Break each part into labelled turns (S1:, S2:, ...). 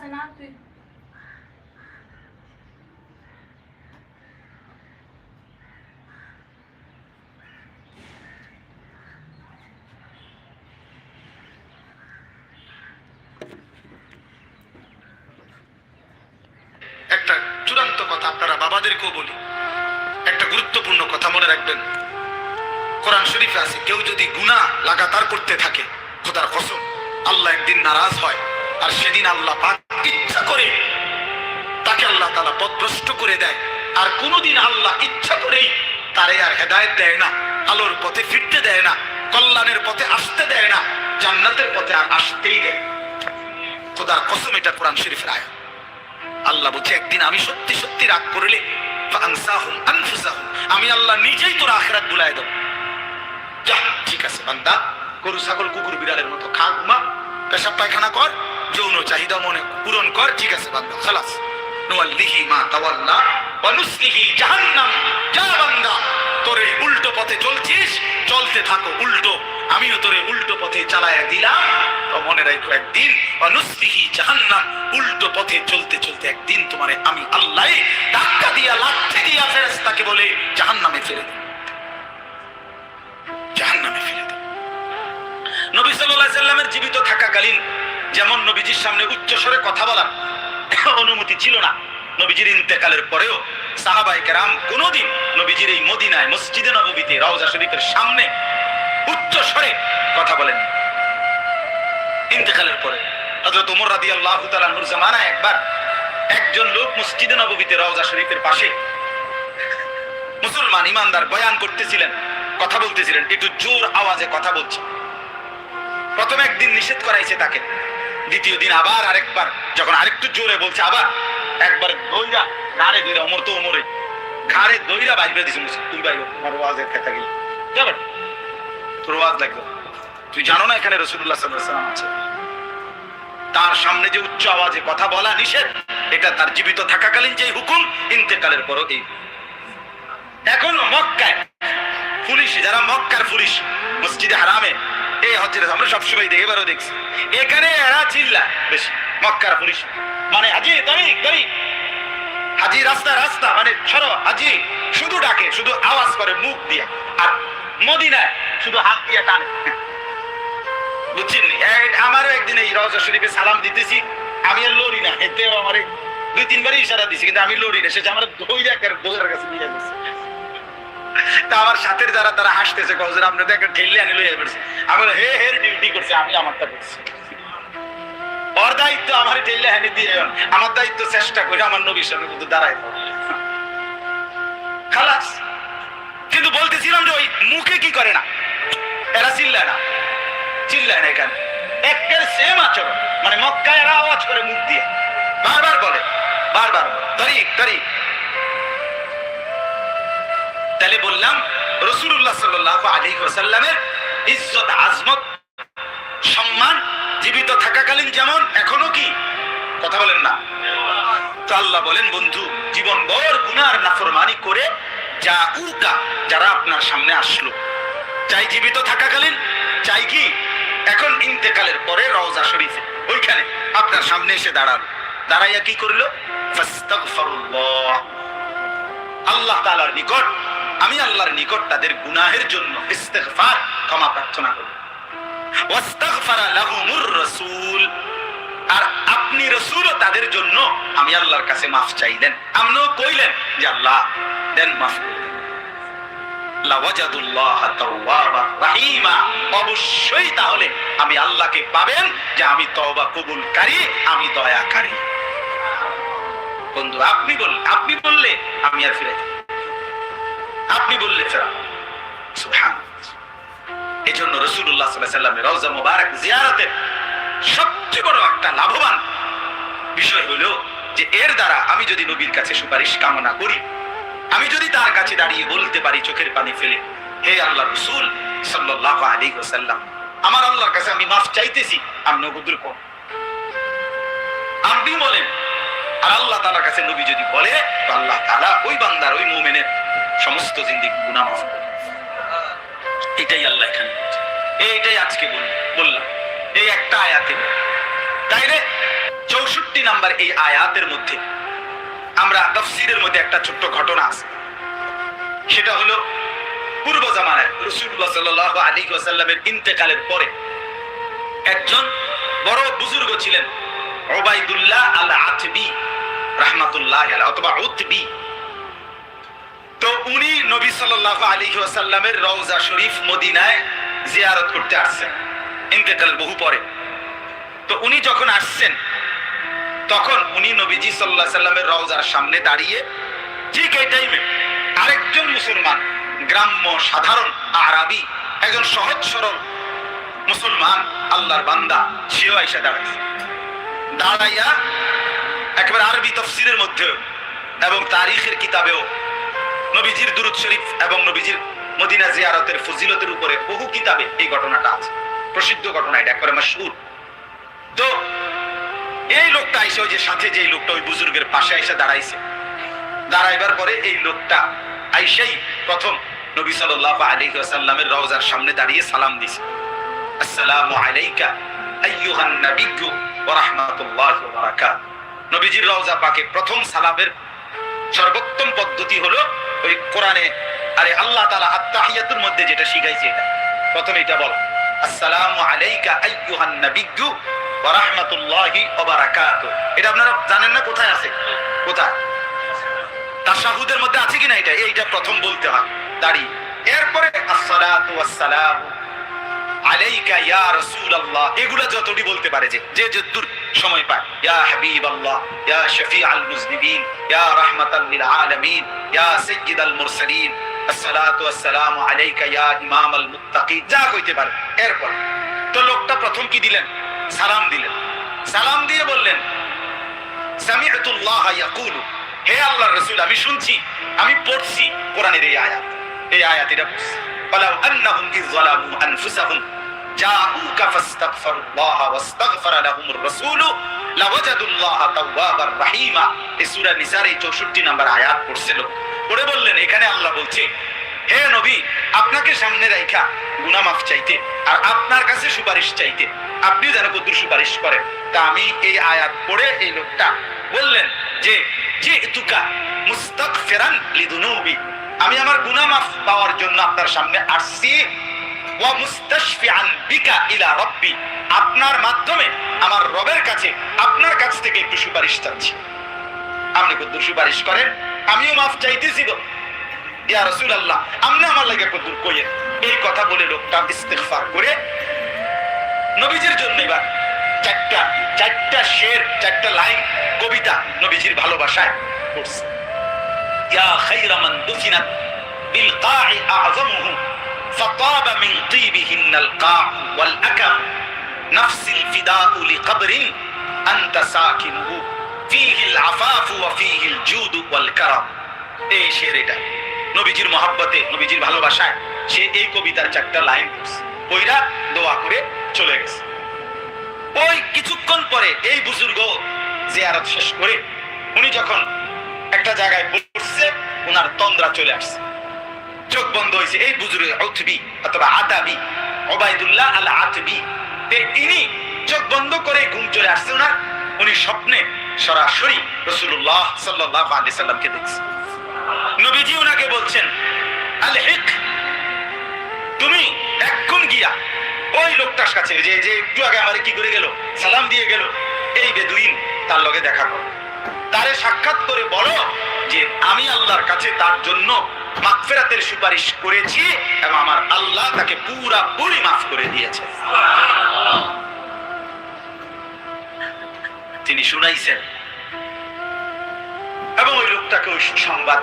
S1: আছে না, তুই
S2: একটা চূড়ান্ত কথা আপনারা বাবাদেরকেও বলি। একটা গুরুত্বপূর্ণ কথা মনে রাখবেন। কোরআন শরীফে আছে, কেউ যদি গুনাহ লাগাতার করতে থাকে, খোদার কসম, আল্লাহ একদিন নারাজ হয়। আর সেদিন আল্লাহ ইচ্ছা করে তাকে আল্লাহ তালা পথভ্রষ্ট করে দেয়। আর কোনোদিন আল্লাহ ইচ্ছা করেই তারে আর হেদায়েত দেয় না, আলোর পথে ফিরতে দেয় না, কল্যাণের পথে আসতে দেয় না, জান্নাতের পথে আর আসতেই দেয় খোদার কসম, এটা কোরআন শরীফের আয়াত। আল্লাহ বলছে, একদিন আমি সত্যি সত্যি রাগ করলে আমি আল্লাহ নিজেই তোর আখেরাত বুলাই দেব। যা, ঠিক আছে বান্দা, গরু, ছাগল, কুকুর, বিড়ালের মতো খা, ঘুমা, পেশাব, পায়খানা কর যৌন চাহিদা মনে পূরণ কর, ঠিক আছে বান্দা, খালাস। মা তাওয়াল্লা ওয়া নুসলিহি জাহান্নাম, যা বান্দা উল্টো পথে চলছিস, চলতে থাকো উল্টো। আমিও উল্টো পথে দিলাম। তো মনে রাখো একদিন জাহান্নাম, উল্টো পথে চলতে চলতে একদিন তোমারে আমি আল্লাহ ধাক্কা দিয়া লাঠি দিয়া ফেরেশতাকে বলে জাহান্নামে ফেলে দেব। জাহান্নামে ফেলে দেব। নবী সাল্লাল্লাহু আলাইহি সাল্লামের জীবিত থাকাকালীন যেমন নবীজির সামনে উচ্চ স্বরে কথা বলার অনুমতি ছিল না, নবীজির ইন্তেকালের পরেও সাহাবাই কেরাম কোনোদিন নবীজির এই মদিনায়, মসজিদে নববীতে, রওজা শরীফের সামনে উচ্চ স্বরে কথা বলেন ইন্তেকালের পরে রাদিয়াল্লাহু তাআলা নূর জামানায় একবার একজন লোক মসজিদে নববীতে, রওজা শরীফের পাশে মুসলমান ইমানদার বয়ান করতেছিলেন, কথা বলতেছিলেন, একটু জোর আওয়াজে কথা বলছে। প্রথম একদিন নিষেধ করাইছে তাকে। দ্বিতীয় দিন আবার আরেকবার যখন আরেকটু জোরে বলছে আবার একবার দইরা ঘাড়ে দইরা অমর তো অমরে ঘাড়ে দইরা বাইরে দিছে মুসিদ তুই বাইরে আমার ওয়াজের খেতা গেলি। যাবে তোর ওয়াজ লাগবে। তুই জানো না এখানে রসুল্লাহ সাল্লাম আছে? তার সামনে যে উচ্চ আওয়াজে কথা বলা নিষেধ এটা তার জীবিত থাকাকালীন যে হুকুম ইন্তেকালের পরও এই। এখনও মক্কায় পুলিশ যারা মক্কার পুলিশ মসজিদে হারামে হচ্ছে আমরা সবসময় দেখে, এবারও দেখছি। এখানে এরা চিল্লা মক্কার পুলিশ। মানে হাজি হাজি, রাস্তা রাস্তা মানে হাজি, শুধু ডাকে, শুধু আওয়াজ করে, মুখ দিয়ে। আর মদিনায় শুধু হাত দিয়ে টানে। বুঝছেন আমারও একদিন এই রওজা শরীফে সালাম দিতেছি। আমি আর লড়ি না এতে আমার দুই তিনবারই ইশারা দিছি, কিন্তু আমি লড়ি না সেটা আমার দেখার কাছে নিয়ে তা আমার সাথের যারা, তারা হাসতেছে কজের আপনি তো একটা ঠেললে আনি লইয়া পড়ছে আমি হে হের ডিউটি করছে, আমি আমারটা করছি। ওর দায়িত্ব আমার ঠেললে হানি দিয়ে আমার দায়িত্ব চেষ্টা করে আমার নবীর সামনে কিন্তু দাঁড়ায় খালাস, কিন্তু বলতেছিলাম যে ওই মুখে কি করে না? এরা চিল্লায় না। চিল্লায় না এখানে। একের সেম আচরণ। মানে মক্কায় এরা আওয়াজ করে মুখ দিয়ে। বারবার বলে, বারবার তরিক তরিক তাহলে বললাম রসুল্লাহ সাল্লাহ আলী ওসাল্লামের ইজ্জত, আজমত, সম্মান, জীবিত থাকাকালীন যেমন, এখনও কি? কথা বলেন না। তো আল্লাহ বলেন, বন্ধু জীবন বর গুনার নাফরমানি করে যা উল্কা যারা আপনার সামনে আসলো। চাই জীবিত থাকাকালীন, চাই কি? এখন ইন্তেকালের পরে রওজা শরীফে, ওইখানে আপনার সামনে এসে দাঁড়াল। দাঁড়াইয়া কি করল? আল্লাহ তালার নিকট আমি আল্লাহর নিকট তাদের গুনাহের জন্য ইস্তেগফার, ক্ষমা প্রার্থনা করি। আর আপনি তাদের জন্য আমি আল্লাহর কাছে মাফ চাইলেন কইলেন যে আল্লাহ, দেন মাফ অবশ্যই তাহলে আমি আল্লাহকে পাবেন যে আমি তওবা কবুলকারী, আমি দয়াকারী। বন্ধু, আপনি বললে আপনি বললে আমি আর ফিরে। আপনি বললে এই জন্য রসুল্লাহ সাল্লামের রওজা জিয়ারতের সবচেয়ে বড় একটা লাভবান বিষয় হলো যে এর দ্বারা আমি যদি নবীর কাছে সুপারিশ কামনা করি, আমি যদি তার কাছে দাঁড়িয়ে বলতে পারি, চোখের পানি ফেলে, হে আল্লাহ রসুল আলাইহি ওয়াসাল্লাম, আমার আল্লাহর কাছে আমি মাফ চাইতেছি আপনি কবুল কর। আপনি বলেন, আর আল্লাহ তাআলার কাছে নবী যদি বলে আল্লাহ তাআলা ওই বান্দার, ওই মুমিনের সমস্ত জিন্দিগি গুনাহ মাফ করে এটাই আল্লাহ এখানে এইটাই আজকে বল- বললাম। এই একটা আয়াতে তাইলে চৌষট্টি নাম্বার এই আয়াতের মধ্যে আমরা তফসিরের মধ্যে একটা ছোট্ট ঘটনা আছে। সেটা হলো পূর্ব জামানায় রসুল্লাহ সাল্লাহ আলী ওয়াসাল্লামের ইন্তেকালের পরে একজন বড় বুজুর্গ ছিলেন ওবাইদুল্লাহ আল আতবি রাহমাতুল্লাহ অথবা উতবি। উনি নবী সাল্লাল্লাহু আলাইহি ওয়াসাল্লামের রওজা শরীফ মদিনায় জিয়ারত করতে আসছেন, ইন্তেকালের বহু পরে। তো উনি যখন আসছেন, তখন উনি নবীজি সাল্লাহ সাল্লামের রওজার সামনে দাঁড়িয়ে ঠিক এই টাইমে আরেকজন মুসলমান, গ্রাম্য, সাধারণ আরবি, একজন সহজ সরল মুসলমান, আল্লাহর বান্দা, সেও আইসা দাঁড়াইছে। দাঁড়াইয়া একেবারে আরবি তফসিরের মধ্যে এবং তারিখের কিতাবেও নবীজির দুরুদ শরীফ এবং নবীজির মদিনা জিয়ারতের ফজিলতের উপরে বহু কিতাবে এই ঘটনাটা আছে। প্রসিদ্ধ ঘটনা এটা, একবারে মাসহুর তো এই লোকটা আইসে ওই যে সাথে যে লোকটা ওই বুজুর্গের পাশে আইসা দাঁড়াইছে। দাঁড়াইবার পরে এই লোকটা আইসাই প্রথম নবী সাল্লাল্লাহু আলাইহি ওয়াসাল্লামের রওজার সামনে দাঁড়িয়ে সালাম দিছে। আসসালামু আলাইকা আইয়ুহান নাবিয়্যু ওয়া রাহমাতুল্লাহি ওয়া বারাকাতুহু নবীজির রওজা পাকে প্রথম সালামের সর্বোত্তম পদ্ধতি হলো ওই কোরআনে, আরে আল্লাহ তাআলা আত্তাহিয়াতুর মধ্যে যেটা শিখাইছে এটা। প্রথমে এটা বল, আসসালামু আলাইকা রাহমাতুল্লাহি এটা আপনারা জানেন না কোথায় আছে? কোথায়? মধ্যে আছে কিনা এটা? এইটা প্রথম বলতে হয়। এরপরে, আসসালাতু আলাইকা ইয়া রাসূলুল্লাহ। এগুলা যতটি বলতে পারে যে যে যদ্দুর সময় পায়। ইয়া হাবিবাল্লাহ, ইয়া শফিআল মুজনিবিন, ইয়া রাহমাতাল লিল আলামিন। ইয়া সাইয়্যিদাল মুরসালিন, আসসালাতু ওয়াসসালামু আলাইকা ইয়া ইমামাল মুত্তাকিন। যা কইতে পারে। এরপর, তো লোকটা প্রথম কি দিলেন? সালাম দিলেন। সালাম দিয়ে বললেন সামি'তুল্লাহ ইয়াকুলু। হে আল্লাহর রাসূল, আমি শুনছি, আমি পড়ছি কোরআনের এই আয়াত। এই আয়াত এটা পড়ছি। ফালাউ আন্নাহুম ইয আনফুসাহুম। জাউকা ফাস্তাগফিরুল্লাহ ওয়াস্তাগফারা লাহুমুর রাসূলু। রাহিমা। এই সূরা নিসার এই 64 নম্বর আয়াত পড়ছিল। পড়ে বললেন, এখানে আল্লাহ বলছে, হে নবী, আপনাকে সামনে রাইখা গুনাহ মাফ চাইতে আর আপনার কাছে সুপারিশ চাইতে। আপনি যেন সুপারিশ করেন। তা আমি এই আয়াত পড়ে এই লোকটা বললেন যে যে তুকা মুস্তাক ফেরান আমি আমার গুনাহ মাফ পাওয়ার জন্য আপনার সামনে আসছি। আপনার মাধ্যমে আমার রবের কাছে, আপনার কাছ থেকে একটু সুপারিশ চাচ্ছি। আপনি কদ্দুর সুপারিশ করেন, আমিও মাফ চাইতেছি তো। ইয়া রাসূলুল্লাহ, আপনি আমার লাগে কদ্দুর কইয়েন। এই কথা বলে লোকটা ইস্তেগফার করে নবীজির জন্য এবার চারটা চারটা শের, চারটা লাইন কবিতা নবীজির ভালোবাসায় পড়ছে। ইয়া খাইরা দুফিনাত বিল কা'i আ'যামুহু فطاب من طيبهن القاع والأكم نفس الفداء لقبر أنت ساكنه فيه العفاف وفيه الجود والكرم এই শের এটা নবীজির মহাব্বতে নবীজির ভালোবাসায় সে এই কবিতার চারটা লাইন পড়ছে ওইরা দোয়া করে চলে গেছে ওই কিছুক্ষণ পরে এই বুজুর্গ জিয়ারত শেষ করে উনি যখন একটা জায়গায় বসছে ওনার তন্দ্রা চলে আসছে চোখ বন্ধ হয়েছে। এই বুজুর্গ উতবি অথবা আতাবি ওবাইদুল্লাহ আল আতবি ইনি চোখ বন্ধ করে ঘুম চলে আসছে। ওনার, উনি স্বপ্নে সরাসরি রসুল্লাহ সাল্লাহ আলি সাল্লামকে দেখছে। নবীজি ওনাকে বলছেন আল তুমি এখন গিয়া ওই লোকটার কাছে, যে যে একটু আগে আমার কি করে গেল, সালাম দিয়ে গেল, এই বেদুইন তার লগে দেখা করো। তারে সাক্ষাৎ করে বলো যে, আমি আল্লাহর কাছে তার জন্য মাগফিরাতের সুপারিশ করেছি এবং আমার আল্লাহ তাকে পুরা পুরি মাফ করে দিয়েছে। তিনি শুনাইছেন এবং ওই লোকটাকে ওই সংবাদ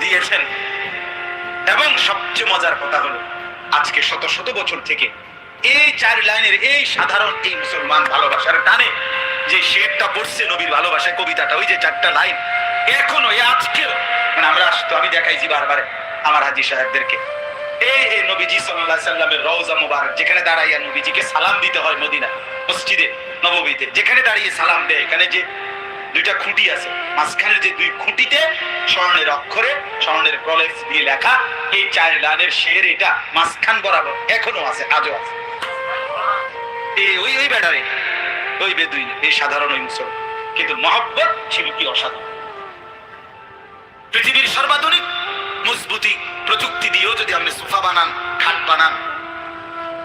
S2: দিয়েছেন। এবং সবচেয়ে মজার কথা হলো, আজকে শত শত বছর থেকে এই চার লাইনের এই সাধারণ এই মুসলমান ভালোবাসার টানে যে শেরটা পড়ছে নবীর ভালোবাসায় কবিতাটা, ওই যে চারটা লাইন, এখনও আজকেও মানে আমরা তো, আমি দেখাইছি বারবার আমার হাজি সাহেবদেরকে। এই এই নবীজি আলাইহি সাল্লামের রওজা মুবারক, যেখানে দাঁড়াইয়া নবীজিকে সালাম দিতে হয় মদিনা, মসজিদে, নববীতে, যেখানে দাঁড়িয়ে সালাম দেয়, এখানে যে দুইটা খুঁটি আছে, মাঝখানের যে দুই খুঁটিতে স্বর্ণের অক্ষরে, স্বর্ণের প্রলেক্স দিয়ে লেখা, এই চার লাইনের শের এটা মাঝখান বরাবর এখনও আছে, আজও আছে। এই, ওই ওই ব্যাটারে, ওই বেদুইন, এই সাধারণ মুসলমান। কিন্তু মহব্বত ছিল কি অসাধারণ। পৃথিবীর সর্বাধুনিক মজবুতি প্রযুক্তি দিয়েও যদি আপনি সোফা বানান, খাট বানান,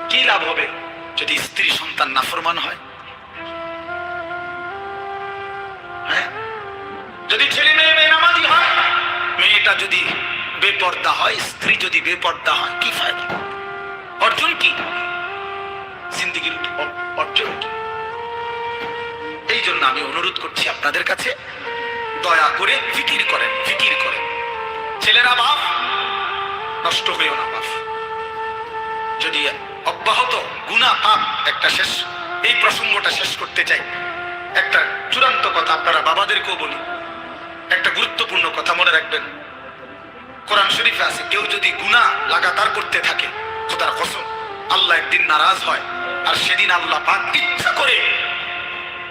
S2: কি লাভ হবে যদি স্ত্রী সন্তান নাফরমান হয়? হ্যাঁ? যদি ছেলে মেয়ে বেনামাজি হয়, মেয়েটা যদি বেপর্দা হয়, স্ত্রী যদি বেপর্দা হয়, কি ফায়দা? অর্জন কি? জিন্দিগির অর্জন কি? এই জন্য আমি অনুরোধ করছি আপনাদের কাছে দয়া করে ফিকির করেন ফিকির করেন। ছেলেরা বাপ নষ্ট হইও না বাপ যদি অব্যাহত গুণা পাপ একটা শেষ, এই প্রসঙ্গটা শেষ করতে চাই, একটা চূড়ান্ত কথা আপনারা বাবাদেরকেও বলি। একটা গুরুত্বপূর্ণ কথা মনে রাখবেন। কোরআন শরীফে আছে, কেউ যদি গুনাহ লাগাতার করতে থাকে, খোদার কসম, আল্লাহ একদিন নারাজ হয়, আর সেদিন আল্লাহ পাক ইচ্ছা করে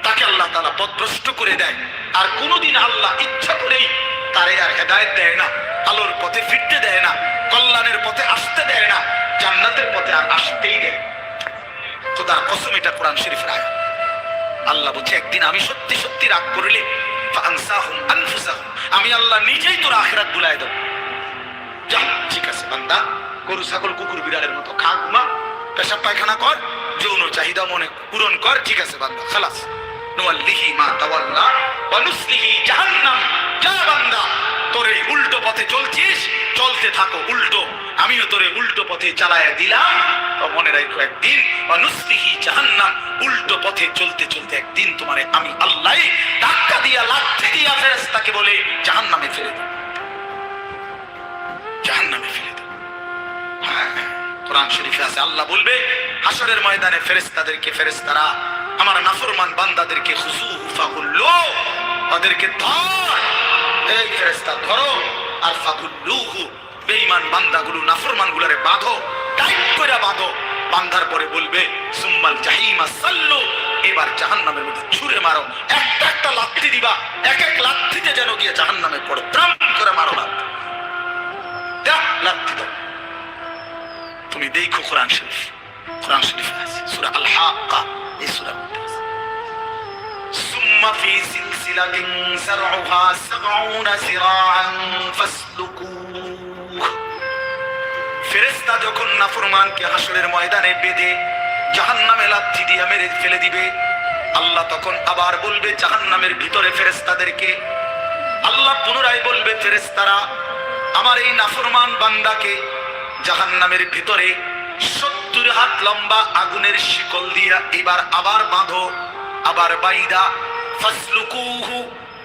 S2: তাকে আল্লাহ তালা পথভ্রষ্ট করে দেয়। আর কোনোদিন আল্লাহ ইচ্ছা করেই তারে আর হেদায়ত দেয় না, আলোর পথে ফিরতে দেয় না, কল্যাণের পথে আসতে দেয় না, জান্নাতের পথে আর আসতেই দেয় খোদার কসম, এটা কোরআন শরীফের আয়াত। আল্লাহ বলছে, একদিন আমি সত্যি সত্যি রাগ করলে আমি আল্লাহ নিজেই তোর আখিরাত বুলাই দেব। যা, ঠিক আছে, বান্দা, গরু, ছাগল, কুকুর, বিড়ালের মতো খা, ঘুমা, পেশাব পায়খানা কর, যৌন চাহিদা মনে পূরণ কর, ঠিক আছে, বান্দা, খালাস। নুয়াল্লিহি মা তাওয়াল্লা ওয়া নুসলিহি জাহান্নাম। যা বান্দা তোর উল্টো পথে চলছিস চলতে থাকো উল্টো। আমিও তোরে উল্টো পথে চালায়া দিলাম। মনে রাখো একদিন ওয়া জাহান্নাম উল্টো পথে চলতে চলতে একদিন তোমারে আমি আল্লাহ ধাক্কা দিয়া লাথি দিয়া ফেরেশতাকে বলে জাহান্নামে ফেলে দেব। জাহান্নামে ফেলে দেব। হ্যাঁ, কোরআন শরীফে আছে আল্লাহ বলবে হাসরের ময়দানে ফেরেশতাদেরকে ফেরেশতারা আমার নাফরমান বান্দাদেরকে খুসু ফাগুল্লো ওদেরকে ধর। এই ফেরেশতা, ধরো। আর ফাগুল্লুহু বেঈমান বান্দাগুলো নাফরমান গুলারে বাঁধো, টাইট করে বাঁধো। বান্ধার পরে বলবে, সুম্মাল জাহিমা সাল্লু এবার জাহান্নামের মধ্যে ছুঁড়ে মারো। একটা একটা লাথি দিবা, এক এক লাথিতে যেন গিয়ে জাহান্নামে পড়ো ত্রাম করে মারো দেখ লাথি দাও। তুমি দেখো কোরআন শরীফ। কোরআন শরীফে আছে, সূরা আল হাক্কা সিলসিলাতিন সারউহা সাবউনা সিরাআন ফাসলুকুহ ফেরেশতা যখন নাফরমানকে হাসরের ময়দানে বেঁধে জাহান্নামে লাথি দিয়ে মেরে ফেলে দিবে, আল্লাহ তখন আবার বলবে, জাহান্নামের ভিতরে ফেরেশতাদেরকে আল্লাহ পুনরায় বলবে, ফেরেশতারা, আমার এই নাফরমান বান্দাকে জাহান্নামের ভিতরে সত্তর হাত লম্বা আগুনের শিকল দিয়া এবার আবার বাঁধো, আবার বাইদা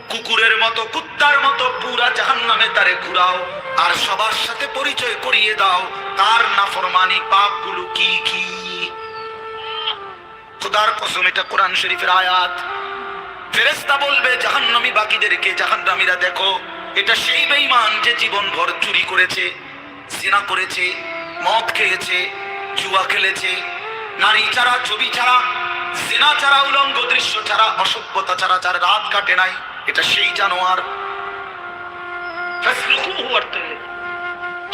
S2: কুকুরের মতো, কুত্তার মতো পুরা জাহান্নামে তারে ঘুরাও, আর সবার সাথে পরিচয় করিয়ে দাও, তার নাফরমানি পাপগুলো কি কি? খোদার কসম, এটা কোরআন শরীফের আয়াত। ফেরেস্তা বলবে, জাহান্নামী বাকিদেরকে, জাহান্নামীরা দেখো, এটা সেই বেঈমান যে জীবন ভর চুরি করেছে সিনা করেছে, মদ খেয়েছে, জুয়া খেলেছে, নারী ছাড়া, ছবি ছাড়া সিনা ছাড়া, উলঙ্গ দৃশ্য ছাড়া, অসভ্যতা ছাড়া যার রাত কাটে নাই, এটা সেই জানোয়ার।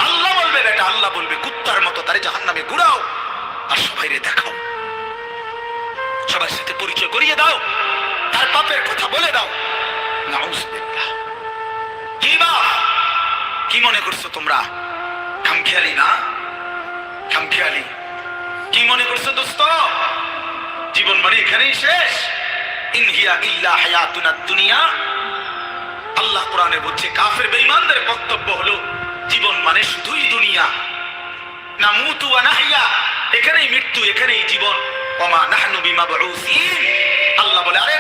S2: আল্লাহ বলবে বেটা আল্লাহ বলবে, কুত্তার মতো তারে জাহান্নামে ঘুরাও আর সবাইরে দেখাও। সবার সাথে পরিচয় করিয়ে দাও, তার পাপের কথা বলে দাও। কি মনে করছ তোমরা? খামখেয়ালি না? খামখেয়ালি। কি মনে করছ দোস্ত? জীবন মানে এখানেই শেষ। ইনহিয়া ইল্লা হায়াতুনা দুনিয়া আল্লাহ কোরআনে বলছে, কাফের বেঈমানদের বক্তব্য হলো, জীবন মানে শুধুই দুনিয়া। না মুতু নাহিয়া এখানেই মৃত্যু, এখানেই জীবন। অমা নাহনু বিমাবউসিন। আল্লাহ বলে, আরে